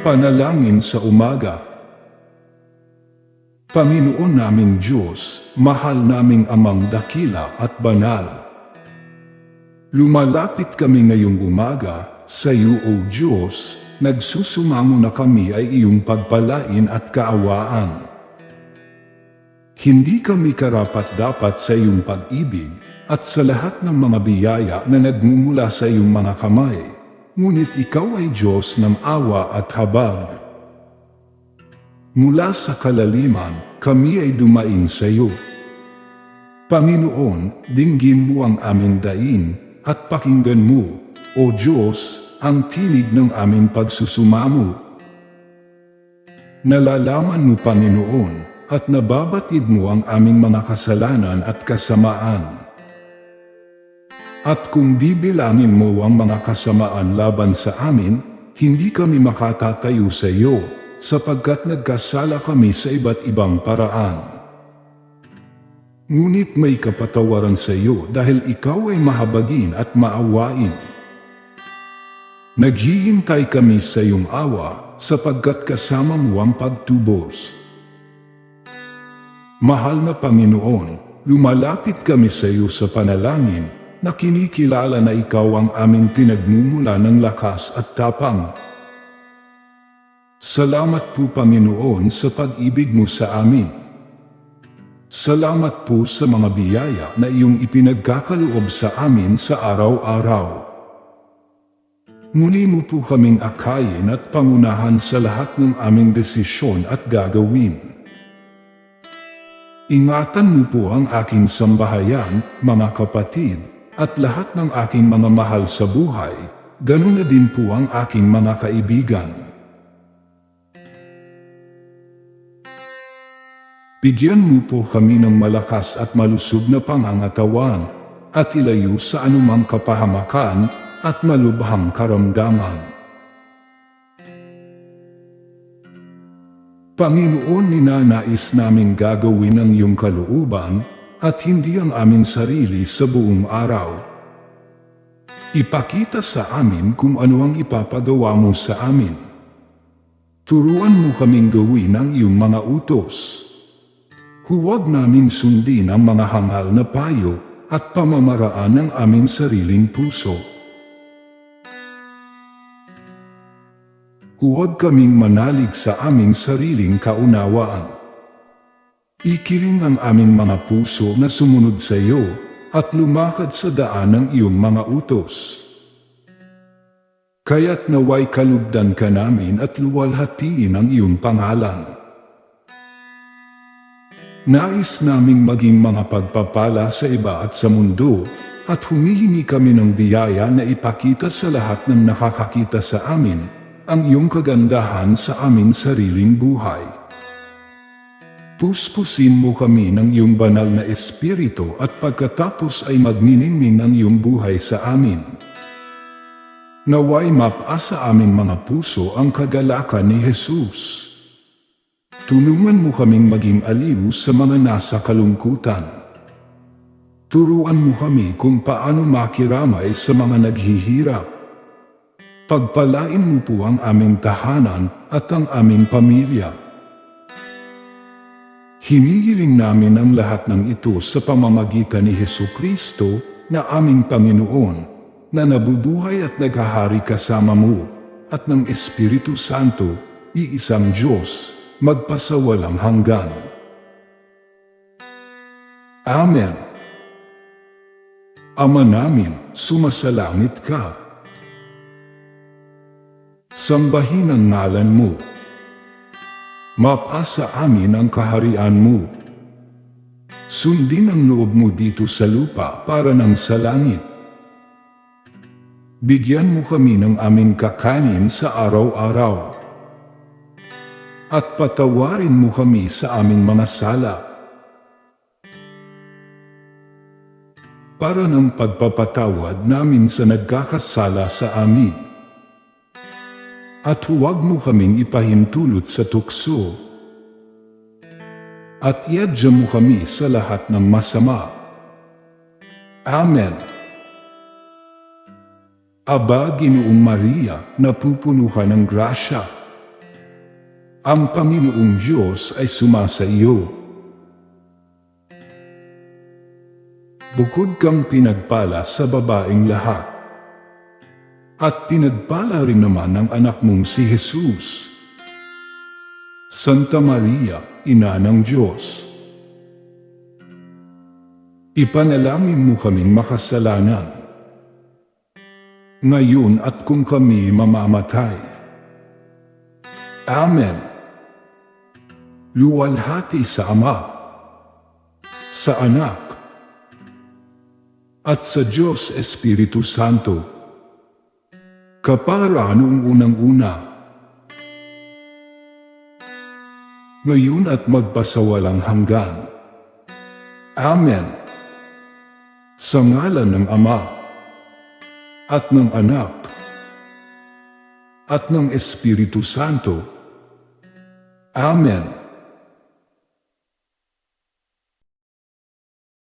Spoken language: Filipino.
Panalangin sa umaga. Panginoon naming Diyos, mahal naming amang dakila at banal. Lumalapit kami ngayong umaga, sa iyo o Diyos, nagsusumango na kami ay iyong pagpalain at kaawaan. Hindi kami karapat-dapat sa iyong pag-ibig, at sa lahat ng mga biyaya na nagmumula sa iyong mga kamay. Ngunit ikaw ay Diyos ng awa at habag. Mula sa kalaliman, kami ay dumain sa iyo. Panginoon, dinggin mo ang aming dain, at pakinggan mo, O Diyos, ang tinig ng aming pagsusumamo. Nalalaman mo, Panginoon, at nababatid mo ang aming mga kasalanan at kasamaan. At kung bibilangin mo ang mga kasamaan laban sa amin, hindi kami makatatayo sa iyo, sapagkat nagkasala kami sa iba't ibang paraan. Ngunit may kapatawaran sa iyo dahil ikaw ay mahabagin at maawain. Naghihintay kami sa iyong awa sapagkat kasama mo ang pagtubos. Mahal na Panginoon, lumalapit kami sa iyo sa panalangin na kinikilala na ikaw ang aming pinagmumula ng lakas at tapang. Salamat po Panginoon sa pag-ibig mo sa amin. Salamat po sa mga biyaya na iyong ipinagkakaloob sa amin sa araw-araw. Muli mo po kaming akayin at pangunahan sa lahat ng aming desisyon at gagawin. Ingatan mo po ang aking sambahayan, mga kapatid, at lahat ng aking mga mahal sa buhay, ganun na din po ang aking mga kaibigan. Bigyan mo po kami ng malakas at malusog na pangangatawan, at ilayo sa anumang kapahamakan at malubhang karamdaman. Panginoon, ninanais naming gagawin ang iyong kalooban, at hindi ang aming sarili sa buong araw. Ipakita sa amin kung ano ang ipapagawa mo sa amin. Turuan mo kaming gawin ang iyong mga utos. Huwag namin sundin ang mga hangal na payo at pamamaraan ng aming sariling puso. Huwag kaming manalig sa aming sariling kaunawaan. Ikiling ang aming mga puso na sumunod sa iyo at lumakad sa daan ng iyong mga utos. Kaya't naway kalugdan ka namin at luwalhatiin ang iyong pangalan. Nais naming maging mga pagpapala sa iba at sa mundo, at humihingi kami ng biyaya na ipakita sa lahat ng nakakakita sa amin, ang iyong kagandahan sa aming sariling buhay. Puspusin mo kami ng iyong banal na espiritu at pagkatapos ay magniningning ng iyong buhay sa amin. Naway mapa sa aming mga puso ang kagalakan ni Jesus. Tulungan mo kaming maging aliw sa mga nasa kalungkutan. Turuan mo kami kung paano makiramay sa mga naghihirap. Pagpalain mo po ang aming tahanan at ang aming pamilya. Hinihiling namin ang lahat ng ito sa pamamagitan ni Heso Kristo na aming Panginoon, na nabubuhay at naghahari kasama mo, at ng Espiritu Santo, iisang Diyos, magpasawalang hanggan. Amen. Ama namin, sumasalangit ka. Sambahin ang ngalan mo Mapasa amin ang kaharian mo. Sundin ang loob mo dito sa lupa para ng sa langit. Bigyan mo kami ng aming kakanin sa araw-araw. At patawarin mo kami sa aming mga sala. Para ng pagpapatawad namin sa nagkakasala sa amin at huwag mo kaming ipahintulot sa tukso. At iadya mo kami sa lahat ng masama. Amen. Aba, Ginoong Maria, napupuno ka ng grasya. Ang Panginoong Diyos ay sumasa iyo. Bukod kang pinagpala sa babaeng lahat. At pinagpala rin naman ang anak mong si Jesus. Santa Maria, Ina ng Diyos. Ipanalangin mo kaming makasalanan. Ngayon at kung kami mamamatay. Amen. Luwalhati sa Ama, sa Anak, at sa Diyos Espiritu Santo. Kapara noong unang-una, ngayon at magpasawalang hanggan. Amen. Sa ngalan ng Ama, at ng Anak, at ng Espiritu Santo. Amen.